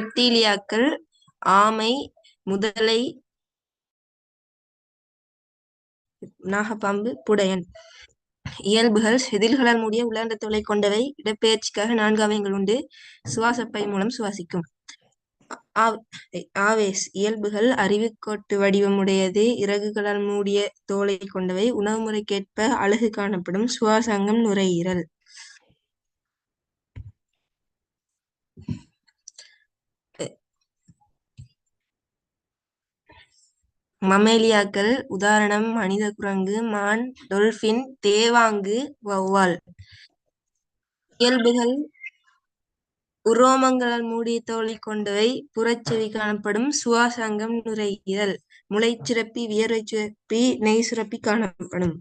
ரெப்டீலியாக்கள் ஆமை முதலை நாகப்பாம்பு புடையன். இயல்புகள் செதில்களால் மூடிய உலர்ந்த தோலை கொண்டவை இடப்பெயர்ச்சிக்காக நான்கு அவயங்கள் உண்டு. சுவாசப்பை மூலம் சுவாசிக்கும். ஆவேஸ். இயல்புகள் அறிவுக்கோட்டு வடிவமுடையது இறகுகளால் மூடிய தோலை கொண்டவை உணவு முறைக்கேற்ப அழகு காணப்படும் சுவாசங்கம் நுரையீரல். மமேலியாக்கள் உதாரணம் மனித குரங்கு மான் டொல்பின் தேவாங்கு வௌவால். இயல்புகள் உரோமங்களால் மூடிய தோலை கொண்டவை புறச்செவி காணப்படும் சுவாசங்கம் நுரையீரல் முளைச்சுரப்பி வியர்வை சுரப்பி நெய் சுரப்பி காணப்படும்.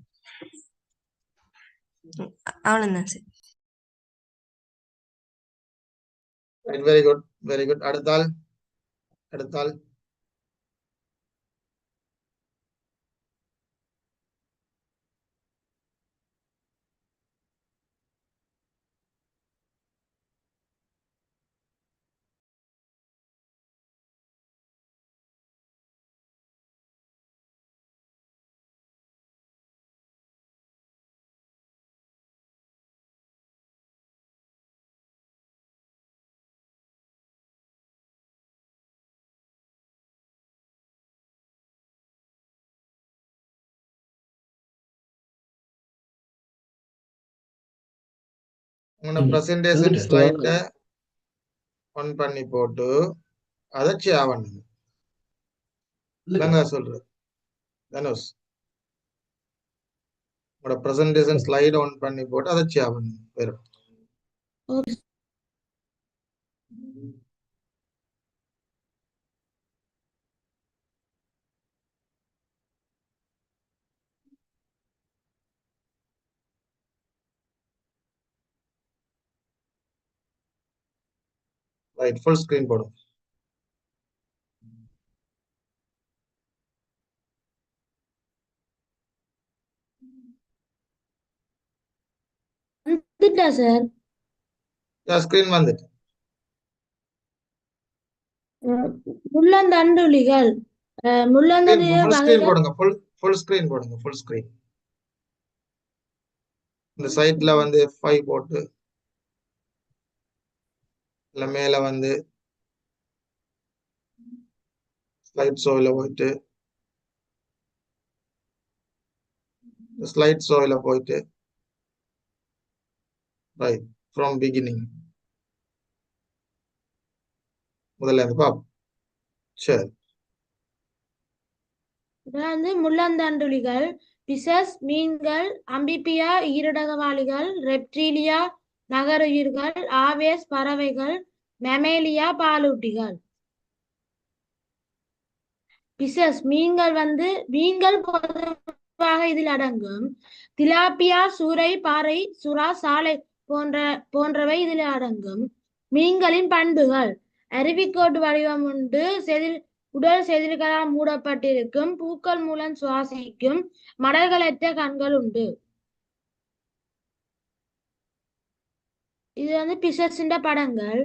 அவ்வளவுதான் sir. Very good very good அடுத்தால் அடுத்தால் உங்களோட. பிரசன்டேஷன் ஸ்லைட்டை ஆன் பண்ணி போட்டு அதை ஷேர் பண்ணுங்க இல்லைங்க சொல்றது தனுஷ் உங்களோட பிரசன்டேஷன் ஸ்லைட் ஆன் பண்ணி போட்டு அதை ஷேர் பண்ணுங்க வெறும் ரைட் ஃபுல் ஸ்கிரீன் போடும் வந்துட்டா சார். ஸ்கிரீன் வந்துட்டு. முள்ளந்தண்டுலிகள் ஃபுல் ஸ்கிரீன் போடுங்க ஃபுல் ஃபுல் ஸ்கிரீன் போடுங்க ஃபுல் ஸ்கிரீன் இந்த சைட்ல வந்து ஃபைவ் போட்டு. இல்ல மேல வந்து ஸ்லைட் ஷோவில் போயிட்டு ஸ்லைட் ஷோவில் போயிட்டு ரைட் ஃப்ரம் பிகினிங் முதல்ல இருந்து பாப். சரி. வந்து முள்ளந்தண்டுலிகள் பிசஸ் மீன்கள் அம்பிபியா ஈரடகவாளிகள் ரெப்டீலியா நகருயிர்கள் ஆவேஸ் பறவைகள் மெமேலியா பாலூட்டிகள் பிசஸ் மீன்கள் வந்து மீன்கள் பொதுவாக இதில் அடங்கும். திலாப்பியா சூறை பாறை சுறா சாலை போன்ற போன்றவை இதில் அடங்கும். மீன்களின் பண்புகள். அருவிக்கோட்டு வடிவம் உண்டு. செதில் உடல் செதில்களால் மூடப்பட்டிருக்கும். பூக்கள் மூலம் சுவாசிக்கும். மடல்களற்ற கண்கள் உண்டு. இது வந்து பிசஸின் படங்கள்.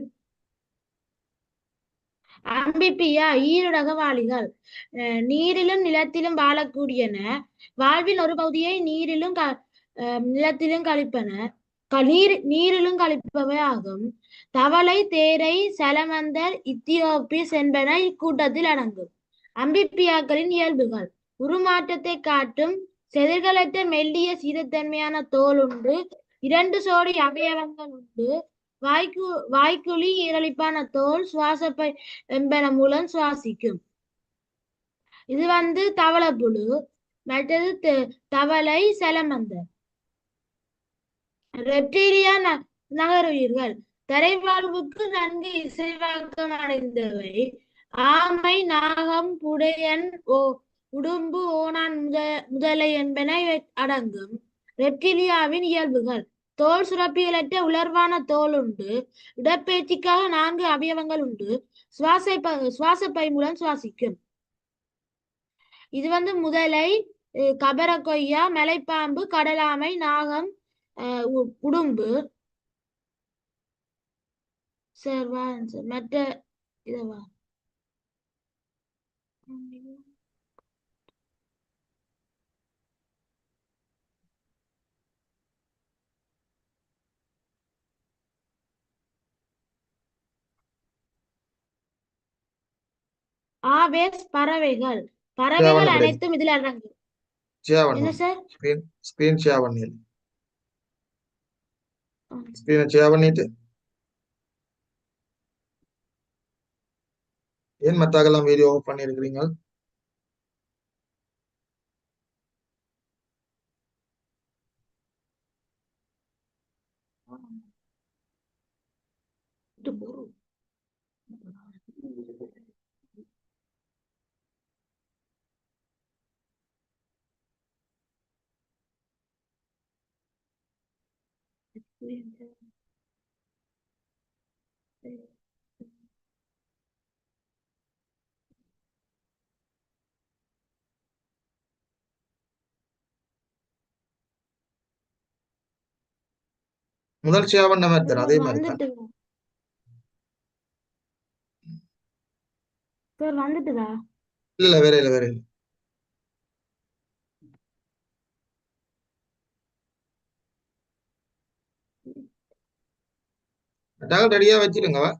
அம்பிப்பியா ஈருடகவாளிகள் அஹ் நீரிலும் நிலத்திலும் வாழக்கூடியன. வாழ்வின் ஒரு பகுதியை நீரிலும் க நிலத்திலும் கழிப்பன. நீர் நீரிலும் கழிப்பவை ஆகும். தவளை தேரை சலமந்தர் இத்தியோப்பிஸ் என்பன இக்கூட்டத்தில் அடங்கும். அம்பிப்பியாக்களின் இயல்புகள். உருமாற்றத்தை காட்டும் செதிர்களற்ற மெல்லிய சீரத்தன்மையான தோல் உண்டு இரண்டு சோடி அவயவங்கள் உண்டு. வாய்க்கு வாய்க்குழி ஈரலிப்பான தோல் சுவாசப்பை என்பன மூலம் சுவாசிக்கும். இது வந்து தவளை புழு மற்றது தவளை செலமந்தர். ரெப்டீலியா ந நகருயிர்கள். தரைவாழ்வுக்கு நன்கு இசைவாக்கம் அடைந்தவை. ஆமை நாகம் புடையன் ஓ உடும்பு ஓணான் முத முதலை என்பன அடங்கும். ரெப்டிலியாவின் இயல்புகள். தோல் சுரப்பியலற்ற உலர்வான தோல் உண்டு. இடப்பெயர்ச்சிக்காக நான்கு அவயவங்கள் உண்டு. சுவாச சுவாச சுவாசப்பை மூலம் சுவாசிக்கும். இது வந்து முதலை கபர கொய்யா மலைப்பாம்பு கடலாமை நாகம் அஹ் உ- உடும்பு. சார் வா சார் மற்ற இதுவா ஆவேஸ் பறவைகள். பறவைகள். அனைத்தும் இதில் அடங்கும். என்ன சார்? ஸ்கிரீன் ஸ்கிரீன் ஷேர் பண்ணிடு. ஸ்கிரீனை ஷேர் பண்ணிட்டு. ஏன் மத்தாக்கெல்லாம் வீடியோ ஆஃப் பண்ணியிருக்கிறீங்க முதல் ஷேர் பண்ண மாதிரி தானே அதே மாதிரி தான் சார் வந்துட்டுதா? இல்ல வேற இல்ல வேற இல்ல. அட்டாக ரெடியா வச்சிருங்க வா.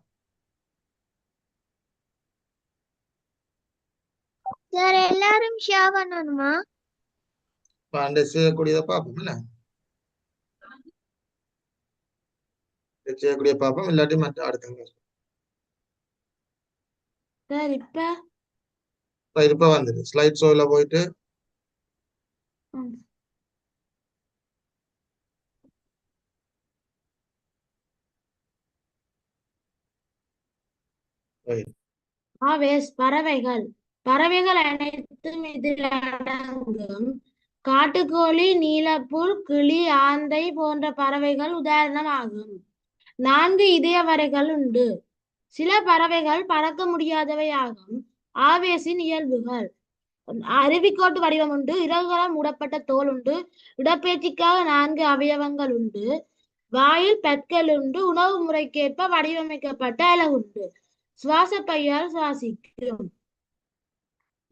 சார் எல்லாரும் ஷேர் பண்ணணுமா அந்த செய்யக்கூடியதை பார்ப்போம் என்ன? இதை செய்யக்கூடிய பார்ப்போம் இல்லாட்டி மற்ற அடுத்த சார் இப்ப? இப்ப வந்துடு ஸ்லைட் ஷோல போயிட்டு. ஆவேஸ் பறவைகள். பறவைகள் அனைத்தும் இதில் அடங்கும். காட்டுக்கோழி நீலப்புல் கிளி ஆந்தை போன்ற பறவைகள் உதாரணமாகும். நான்கு இதய வரைகள் உண்டு. சில பறவைகள் பறக்க முடியாதவை ஆகும். ஆவேசின் இயல்புகள். அருவிக்கோட்டு வடிவம் உண்டு. இறகுகளால் மூடப்பட்ட தோல் உண்டு. இடப்பெயர்ச்சிக்காக நான்கு அவயவங்கள் உண்டு. வாயில் பற்கள் உண்டு. உணவு முறைக்கேற்ப வடிவமைக்கப்பட்ட அலகுண்டு சுவாச பையால் சுவாசிக்கும்.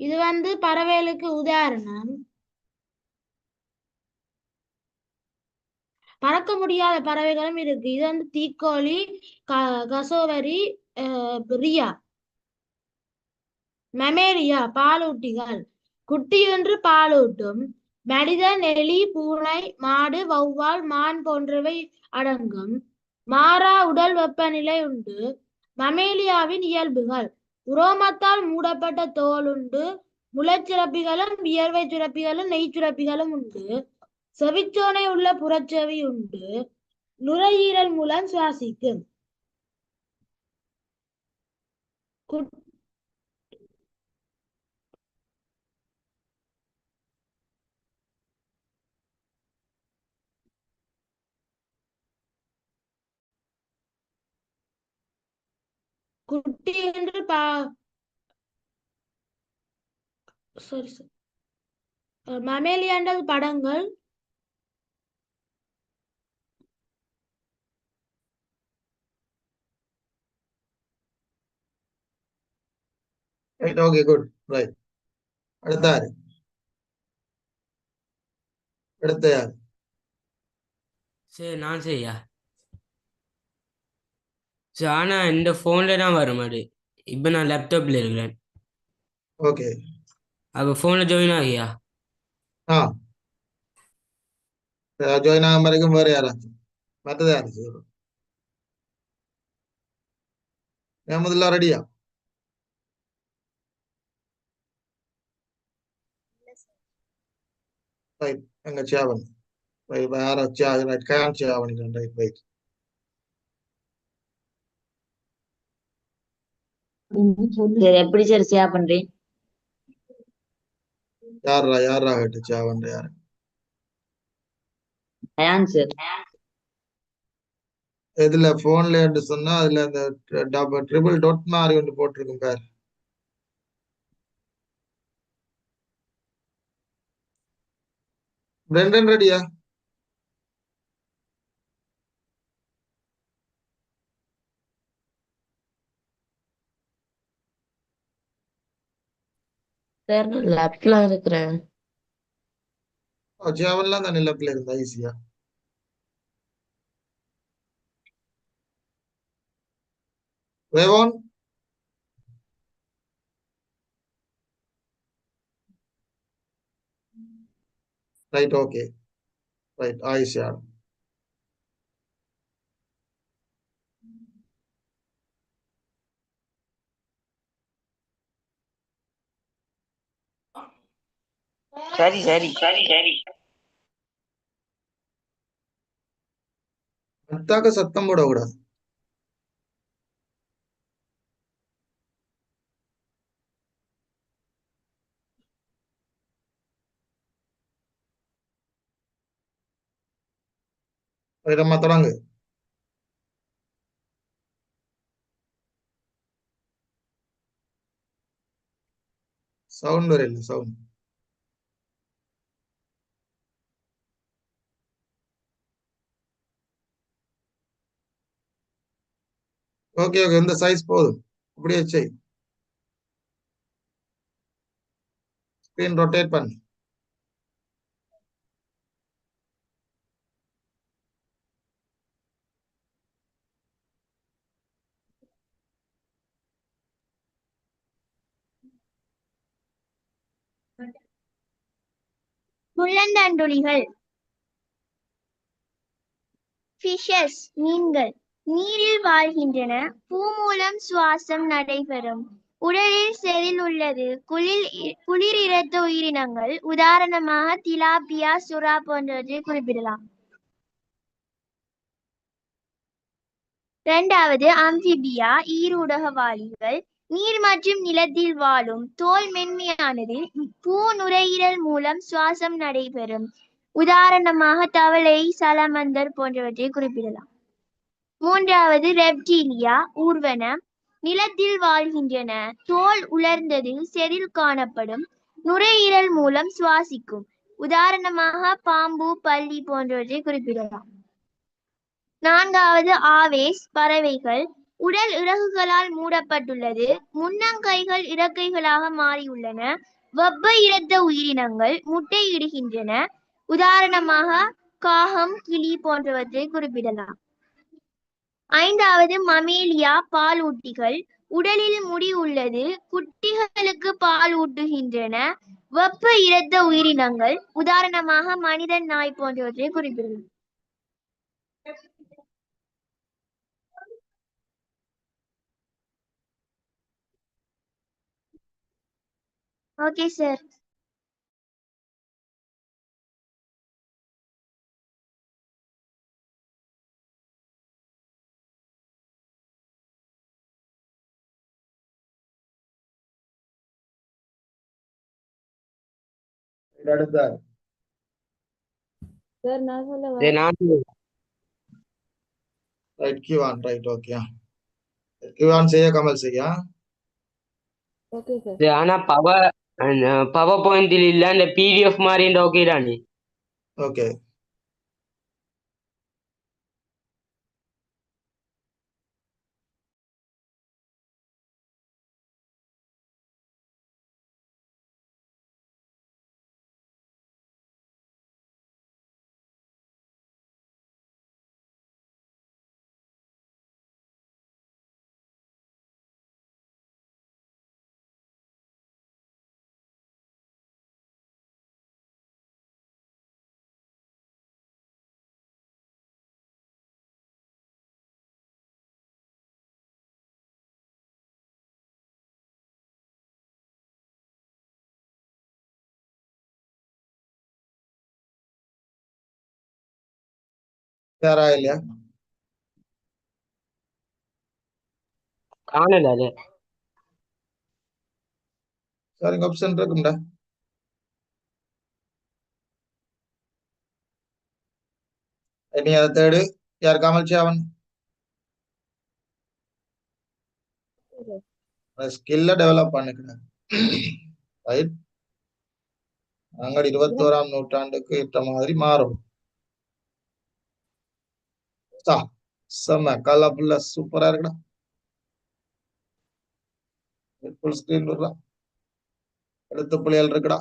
இது வந்து பறவைகளுக்கு உதாரணம். பறக்க முடியாத பறவைகளும் இருக்கு. இது வந்து தீக்கோழி கசோவரி ரியா மெமேரியா பாலூட்டிகள். குட்டியொன்று பாலூட்டும். மனிதன் எலி பூனை மாடு வௌவால் மான் போன்றவை அடங்கும். மாறா உடல் வெப்பநிலை உண்டு. மமேலியாவின் இயல்புகள். உரோமத்தால் மூடப்பட்ட தோல் உண்டு. முளைச்சுரப்பிகளும் வியர்வை சுரப்பிகளும் நெய் சுரப்பிகளும் உண்டு. செவிச்சோனை உள்ள புறச்செவி உண்டு. நுரையீரல் மூலம் சுவாசிக்கும். குட்- குட்டி என்று பா சரி சரி மமேலியாண்டல் படங்கள் ரைட் ஓகே குட் ரைட் அடுத்த யாரு அடுத்த யாரு சரி நான் சரியா சரி ஆனால் இந்த ஃபோனில் தான் வர மாதிரி இப்போ நான் லேப்டாப்பில் இருக்கிறேன். ஓகே அப்போ ஃபோனில் ஜாயின் ஆகியா? ஆ. ஜாயின் ஆகும் வரைக்கும் வேற யாராச்சும் மற்றது யாரு? செய்யணும் ஏன் முதல்ல ரெடியா ரைட் எங்க சேவன். ரைட் யாரோ say right seven right right சரி எப்படி சார்? ஷேர் பண்றேன் யாரா யாரா கேட்டு சேவன் யாரு? அயான் சார் இதுல போன்ல என்று சொன்னா அதுல அந்த ட்ரிபிள் டாட் மாதிரி ஒன்று போட்டிருக்கும் பாரு. ரெண்டு ரெடியா? சார் நான் லேப்ல இருக்கிறேன் ஜேவன்லாம் தான் நிலப்பில் இருந்தா ஈஸியா வேவோன் ரைட் ஓகே ரைட் ஆயிஷா சரி சரி. சரி சரி. அத்தாக்க சத்தம் போடக்கூடாது. நம்ம தொடங்கு. சவுண்ட் வரையில சவுண்ட். ஓகே ஓகே இந்த சைஸ் போதும். அப்படியே செய். ஸ்கிரீன் ரொட்டேட் பண்ணு. முள்ளந்தண்டுளிகள். ஃபிஷஸ் மீன்கள். நீரில் வாழ்கின்றன. பூ மூலம் சுவாசம் நடைபெறும். உடலில் செதில் உள்ளது. குளிர் இ- குளிர் இரத்த உயிரினங்கள் உதாரணமாக திலாபியா சுறா போன்றவற்றை குறிப்பிடலாம். இரண்டாவது அம்பிபியா ஈரூடகவாளிகள். நீர் மற்றும் நிலத்தில் வாழும். தோல் மென்மையானது. பூ நுரையீரல் மூலம் சுவாசம் நடைபெறும். உதாரணமாக தவளை சலமந்தர் போன்றவற்றை குறிப்பிடலாம். மூன்றாவது ரெப்டீலியா ஊர்வன. நிலத்தில் வாழ்கின்றன. தோல் உலர்ந்ததில் செதில் காணப்படும். நுரையீரல் மூலம் சுவாசிக்கும். உதாரணமாக பாம்பு பள்ளி போன்றவற்றை குறிப்பிடலாம். நான்காவது ஆவேஸ் பறவைகள். உடல் இறகுகளால் மூடப்பட்டுள்ளது. முன்னங்கைகள் இறக்கைகளாக மாறியுள்ளன. வெப்ப இரத்த உயிரினங்கள் முட்டையிடுகின்றன. உதாரணமாக காகம் கிளி போன்றவற்றை குறிப்பிடலாம். ஐந்தாவது மமேலியா பாலூட்டிகள். உடலில் முடி உள்ளது. குட்டிகளுக்கு பால் ஊட்டுகின்றன. வெப்ப இரத்த உயிரினங்கள். உதாரணமாக மனிதன் நாய் போன்றவற்றை குறிப்பிடலாம். ஓகே சார் அடுத்த சார் நான் சொல்ல ரைட் கியூஆன் ரைட் ஓகே கியூஆன் செய்ய கமல் செய்யா? ஓகே சார் ஆனா பவர் பவர் பாயிண்டில் இல்ல இந்த பிடிஎஃப் மாதிரி இந்த ஓகே தானே? ஓகே யாரா இல்லையா காணல அது சரிங்க ஆப்ஷன் இருக்கும்டா. இனி அதை தேடு. யார் கமல் சேவன் ஸ்கில்ல டெவலப் பண்ணிக்கிறேன் ரைட் நாங்கள் இருபத்தோராம் நூற்றாண்டுக்கு ஏற்ற மாதிரி மாறும். சா, செம்ம கலர்ஃபுல்லா சூப்பரா இருக்குடா ஃபுல் ஸ்கிரீன் விடுறான் எழுத்து பிள்ளைகள் இருக்குடா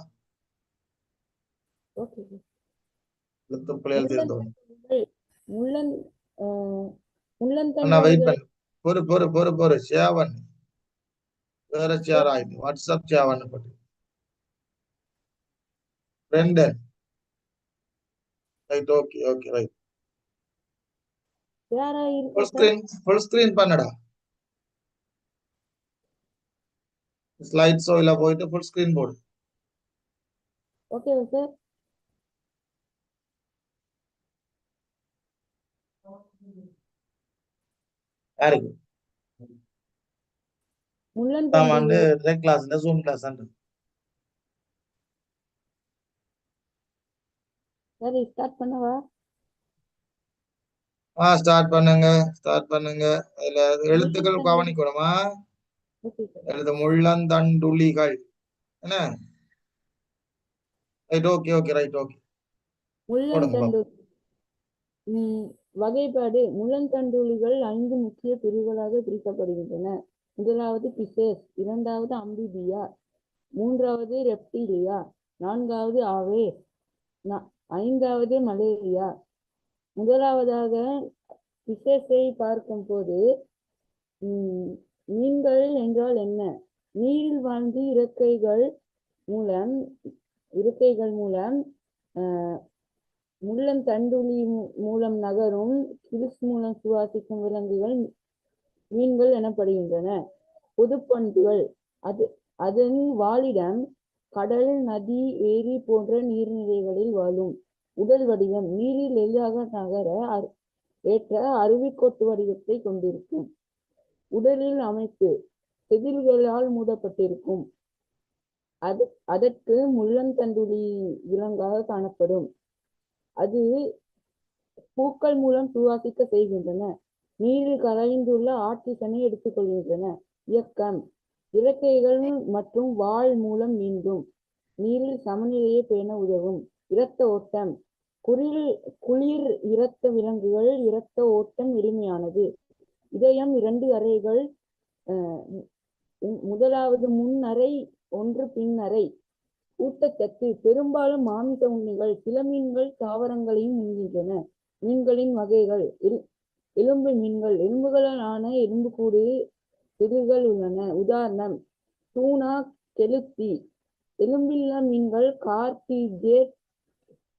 எழுத்து பிள்ளைகள் தீர்த்தோம் முள்ளன் ஆஹ், அண்ணா வெயிட் பண்ணு பொறு பொறு பொறு பொறு சேவன் வேற சேர் ஆயிடுது வாட்ஸ்அப் சேவன் போட்டு ரெண்டு ரைட் ஓகே ஓகே ரைட் யாரா ஃபுல் ஸ்கிரீன் ஃபுல் ஸ்கிரீன் பண்ணடா. ஸ்லைட் ஷோல போயிட்டு ஃபுல் ஸ்கிரீன் போடு. ஓகே சார் யாருக்கு முள்ளன் நாம வந்து டிரெக்ட் கிளாஸ் இந்த ஜூம் கிளாஸ் சரி ஸ்டார்ட் பண்ணவா? ஆ ஸ்டார்ட் பண்ணுங்க ஸ்டார்ட் பண்ணுங்க. அதுல எழுத்துக்கள் கவனிக்கணுமா? ஓகே எழுத முள்ளந்தண்டுளிகள். என்ன? Right okay okay right okay வகைப்பாடு. முள்ளந்தண்டுளிகள் ஐந்து முக்கிய பிரிவுகளாக பிரிக்கப்படுகின்றன. முதலாவது பிசேஸ் இரண்டாவது அம்பிபியா மூன்றாவது ரெப்டிலியா நான்காவது ஆவே ஐந்தாவது மலேரியா முதலாவதாக விசேஷத்தை பார்க்கும்போது மீன்கள் என்றால் என்ன? நீரில் வாழ்ந்து இறக்கைகள் மூலம் இறக்கைகள் மூலம் முள்ளம் தண்டுளி மூலம் நகரும் கிளிஸ் மூலம் சுவாசிக்கும் விலங்குகள் மீன்கள் எனப்படுகின்றன. பொதுப்பண்புகள் அது அதன் வாழிடம் கடல் நதி ஏரி போன்ற நீர்நிலைகளில் வாழும். உடல் வடிவம் நீரில் எளிதாக நகர ஏற்ற அருவிக்கோட்டு வடிவத்தை கொண்டிருக்கும். உடலில் அமைப்பு செதில்களால் மூடப்பட்டிருக்கும். அது அதற்கு முள்ளந்தண்டுளி விலங்காக காணப்படும். அது பூக்கள் மூலம் சுவாசிக்க செய்கின்றன. நீரில் கரைந்துள்ள ஆக்சிஜனை எடுத்துக்கொள்கின்றன. இயக்கம். இறக்கைகள் மற்றும் வால் மூலம் மீண்டும் நீரில் சமநிலையை பேண உதவும். இரத்த ஓட்டம். குளிர் குளிர் இரத்த விலங்குகள் இரத்த ஓட்டம் எளிமையானது. இதயம் இரண்டு அறைகள் அஹ், மு- முதலாவது முன் அறை ஒன்று பின் அறை. ஊட்டச்சத்து பெரும்பாலும் மாமிச உண்ணிகள் சில மீன்கள் தாவரங்களையும் உண்கின்றன. மீன்களின் வகைகள் எலும்பு மீன்கள் எலும்புகளால் ஆன எலும்புக்கூடு செதில்கள் உள்ளன. உதாரணம் டூனா கெளுத்தி. எலும்பில்லா மீன்கள் கார்டிஜேட்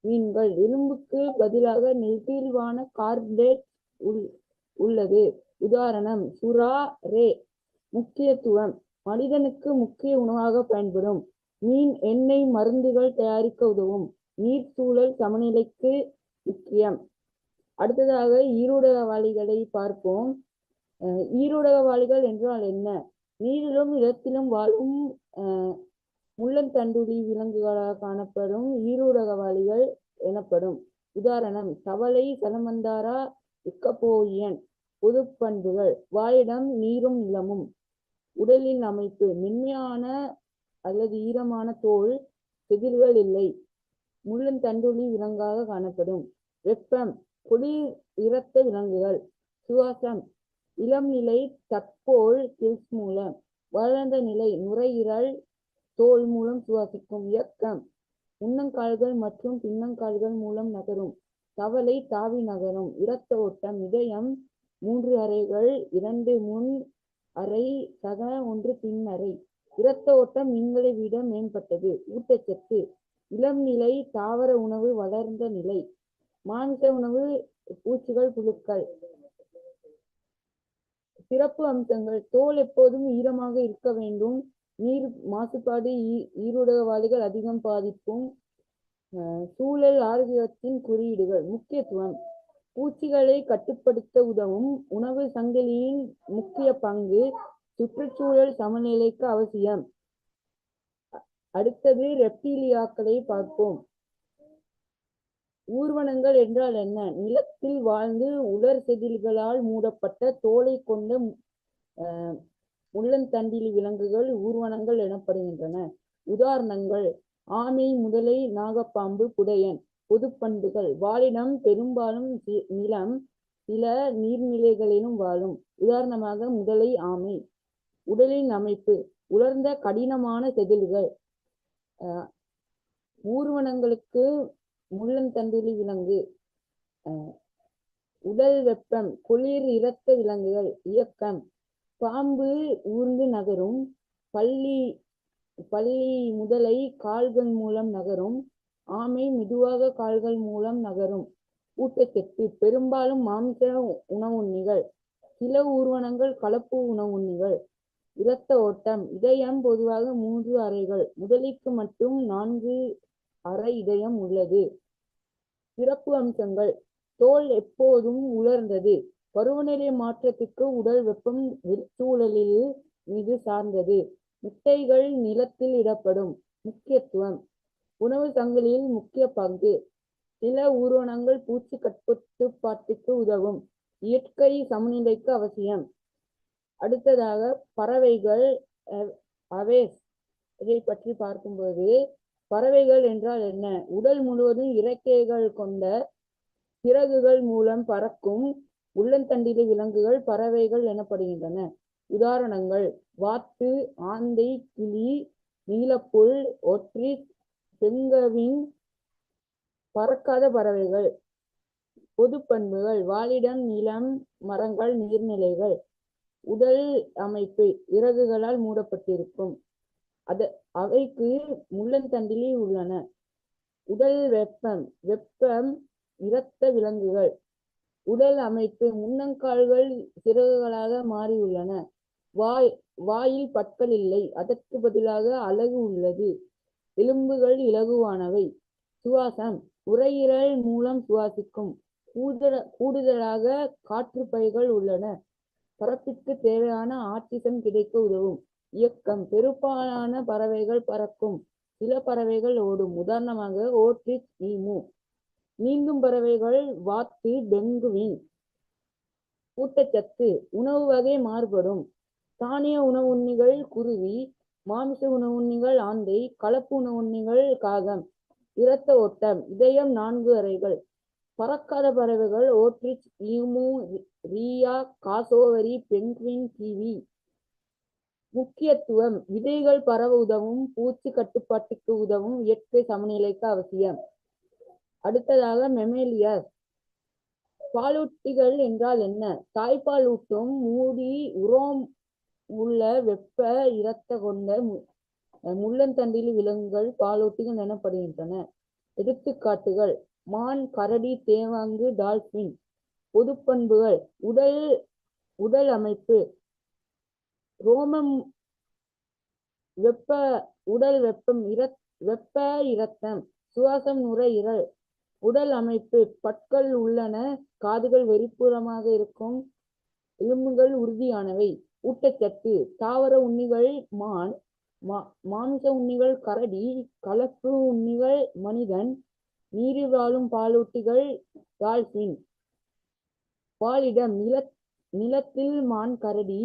மீன்கள் எலும்புக்கு பதிலாக நெகிழ்வான கார்பரேட் உள் உள்ளது. உதாரணம் சுறா ரே முக்கியத்துவம். மனிதனுக்கு முக்கிய உணவாக பயன்படும். மீன் எண்ணெய் மருந்துகள் தயாரிக்க உதவும். நீர்ச்சூழல் சமநிலைக்கு முக்கியம். அடுத்ததாக ஈருடகவாளிகளை பார்ப்போம். அஹ் ஈருடகவாளிகள் என்றால் என்ன? நீரிலும் நிலத்திலும் வாழும் அஹ் முள்ளந்தண்டுளி விலங்குகளாக காணப்படும் ஈரூடகவாளிகள் எனப்படும். உதாரணம் தவளை சலமந்தாரா பொது பண்புகள் வாயிடம் நீரும் நிலமும் உடலின் அமைப்பு மென்மையான அல்லது ஈரமான தோல் செதில்கள் இல்லை முள்ளந்தண்டுளி விலங்காக காணப்படும். வெப்பம் குளிர் இரத்த விலங்குகள் சுவாசம் இளம் நிலை தற்போல் கில்ஸ் மூலம் வளர்ந்த நிலை நுரையீரல் தோல் மூலம் சுவாசிக்கும் இயக்கம். முன்னங்கால்கள் மற்றும் பின்னங்கால்கள் மூலம் நகரும். தவளை தாவி நகரும். இரத்த ஓட்டம். இதயம் மூன்று அறைகள் இரண்டு முன் அறை சக ஒன்று பின் அறை. இரத்த ஓட்டம் மீன்களை விட மேம்பட்டது. ஊட்டச்சத்து. இளம் நிலை தாவர உணவு வளர்ந்த நிலை. மாமிச உணவு பூச்சிகள் புழுக்கள். சிறப்பு அம்சங்கள். தோல் எப்போதும் ஈரமாக இருக்க வேண்டும். நீர் மாசுபாடு ஈ- அதிகம் பாதிப்பும் அஹ் சூழல் ஆரோக்கியத்தின் குறியீடுகள் முக்கியத்துவம். பூச்சிகளை கட்டுப்படுத்த உதவும் உணவு சங்கிலியின் முக்கிய பங்கு சுற்றுச்சூழல் சமநிலைக்கு அவசியம். அடுத்தது ரெப்டீலியாக்களை பார்ப்போம். ஊர்வனங்கள் என்றால் என்ன? நிலத்தில் வாழ்ந்து உலர் செதில்களால் மூடப்பட்ட தோலை கொண்ட அஹ், முள்ளந்தண்டில் விலங்குகள் ஊர்வனங்கள் எனப்படுகின்றன. உதாரணங்கள் ஆமை முதலை நாகப்பாம்பு புடையன் பொதுப்பண்புகள். வாழிடம் பெரும்பாலும் நிலம் சில நீர்நிலைகளிலும் வாழும். உதாரணமாக முதலை ஆமை. உடலின் அமைப்பு உலர்ந்த கடினமான செதில்கள். ஊர்வனங்களுக்கு முள்ளந்தண்டிலி விலங்கு. அஹ், உடல் வெப்பம் குளிர் இரத்த விலங்குகள் இயக்கம். பாம்பு ஊர்ந்து நகரும் பள்ளி பள்ளி முதலை கால்கள் மூலம் நகரும் ஆமை மெதுவாக கால்கள் மூலம் நகரும். ஊட்டச்சத்து பெரும்பாலும் மாமிச உணவுண்ணிகள் சில ஊர்வனங்கள் கலப்பு உணவுண்ணிகள் இரத்த ஓட்டம் இதயம் பொதுவாக மூன்று அறைகள் முதலிக்கு மட்டும் நான்கு அறை இதயம் உள்ளது. சிறப்பு அம்சங்கள் தோல் எப்போதும் உலர்ந்தது. பருவநிலை மாற்றத்திற்கு உடல் வெப்பம் சூழலில் மீது சார்ந்தது. முட்டைகள் நிலத்தில் இடப்படும் முக்கியத்துவம். உணவு சங்கிலியில் முக்கிய பங்கு. சில ஊர்வனங்கள் பூச்சி கட்டுப்பாட்டுக்கு உதவும். இயற்கை சமநிலைக்கு அவசியம். அடுத்ததாக பறவைகள் அஹ், அவேஸ் இதை பற்றி பார்க்கும்போது பறவைகள் என்றால் என்ன? உடல் முழுவதும் இறக்கைகள் கொண்ட சிறகுகள் மூலம் பறக்கும் உள்ளந்தண்டிலை விலங்குகள் பறவைகள் எனப்படுகின்றன. உதாரணங்கள் வாத்து ஆந்தை கிளி நீலப்புல் ஒற்றி செங்கவின் பறக்காத பறவைகள் பொது பண்புகள் வாழிடம் நிலம் மரங்கள் நீர்நிலைகள் உடல் அமைப்பு இறகுகளால் மூடப்பட்டிருக்கும். அது அவைக்கு முள்ளந்தண்டிலி உள்ளன. உடல் வெப்பம் வெப்பம் இரத்த விலங்குகள் உடல் அமைப்பு முன்னங்கால்கள் சிறகுகளாக மாறியுள்ளன. வாய் வாயில் பற்கள் இல்லை. அதற்கு பதிலாக அலகு உள்ளது. எலும்புகள் இலகுவானவை. சுவாசம் உரையீரல் மூலம் சுவாசிக்கும். கூடுதல கூடுதலாக காற்றுப்பைகள் உள்ளன. பறப்பிற்கு தேவையான ஆக்சிஜன் கிடைக்க உதவும். இயக்கம் பெரும்பாலான பறவைகள் பறக்கும். சில பறவைகள் ஓடும். உதாரணமாக ஓட்ரிச் ஈமு நீங்கும் பறவைகள் வாத்து டெங்குவின் ஊட்டச்சத்து உணவு வகை மாறுபடும். தானிய உணவுண்ணிகள் குருவி மாமிச உணவுண்ணிகள் ஆந்தை கலப்பு உணவுண்ணிகள் காகம் இரத்த ஓட்டம் இதயம் நான்கு அறைகள். பறக்காத பறவைகள் ostrich emu rhea cassowary penguin kiwi. முக்கியத்துவம் விதைகள் பரவ உதவும் பூச்சி கட்டுப்பாட்டுக்கு உதவும் இயற்கை சமநிலைக்கு அவசியம். அடுத்ததாக மெமேலியர். பாலூட்டிகள் என்றால் என்ன? தாய்ப்பால் ஊட்டும் மூடி உரோம் உள்ள வெப்ப இரத்த கொண்ட முள்ளந்தண்டில் விலங்குகள் பாலூட்டிகள் எனப்படுகின்றன. எடுத்துக்காட்டுகள். மான் கரடி தேவாங்கு டால்பின். பொது பண்புகள் உடல் உடல் அமைப்பு. ரோமம் வெப்ப உடல் வெப்பம் இர வெப்ப இரத்தம். சுவாசம் நுரையீரல். உடல் அமைப்பு பற்கள் உள்ளன காதுகள் வெளிப்புறமாக இருக்கும் எலும்புகள் உறுதியானவை ஊட்டச்சத்து தாவர உண்ணிகள் மான் மாமிச உண்ணிகள் கரடி கலப்பு உண்ணிகள் மனிதன் நீரில் வாழும் பாலூட்டிகள் டால்பின். பாலிடம் நில நிலத்தில் மான் கரடி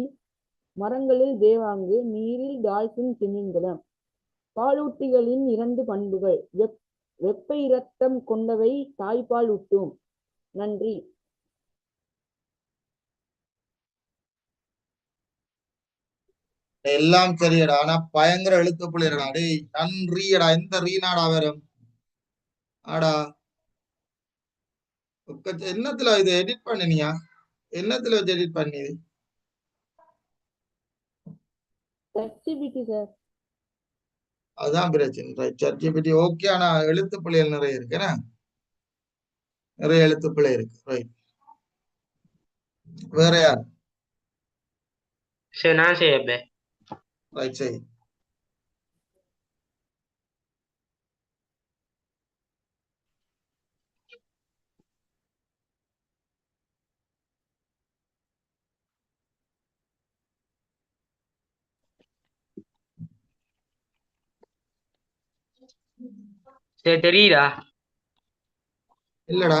மரங்களில் தேவாங்கு நீரில் டால்பின் திமிங்கலம். பாலூட்டிகளின் இரண்டு பண்புகள் வெப்ப வெப்ப இரத்தம் கொண்டவை தாய்ப்பால் ஊட்டும் நன்றி. எல்லாம் சரியடா. ஆனா பயங்கர எழுத்து பிள்ளைடா டேய் நன்றியடா. எந்த ரீனாடா வரும் ஆடா. என்னத்துல இது எடிட் பண்ணினியா? என்னத்துல வச்சு எடிட் பண்ணி சர்டிபிடி சார் அதுதான் பிரச்சனை. ரைட் சர்டிபிடி ஓகே ஆனா எழுத்து பிள்ளைகள் நிறைய இருக்கு. என்ன? நிறைய எழுத்து பிள்ளை இருக்கு. ரைட் வேற யார்? சரி நான் செய்யப்பேன் ரைட் சரி சரி தெரியுதா இல்லடா.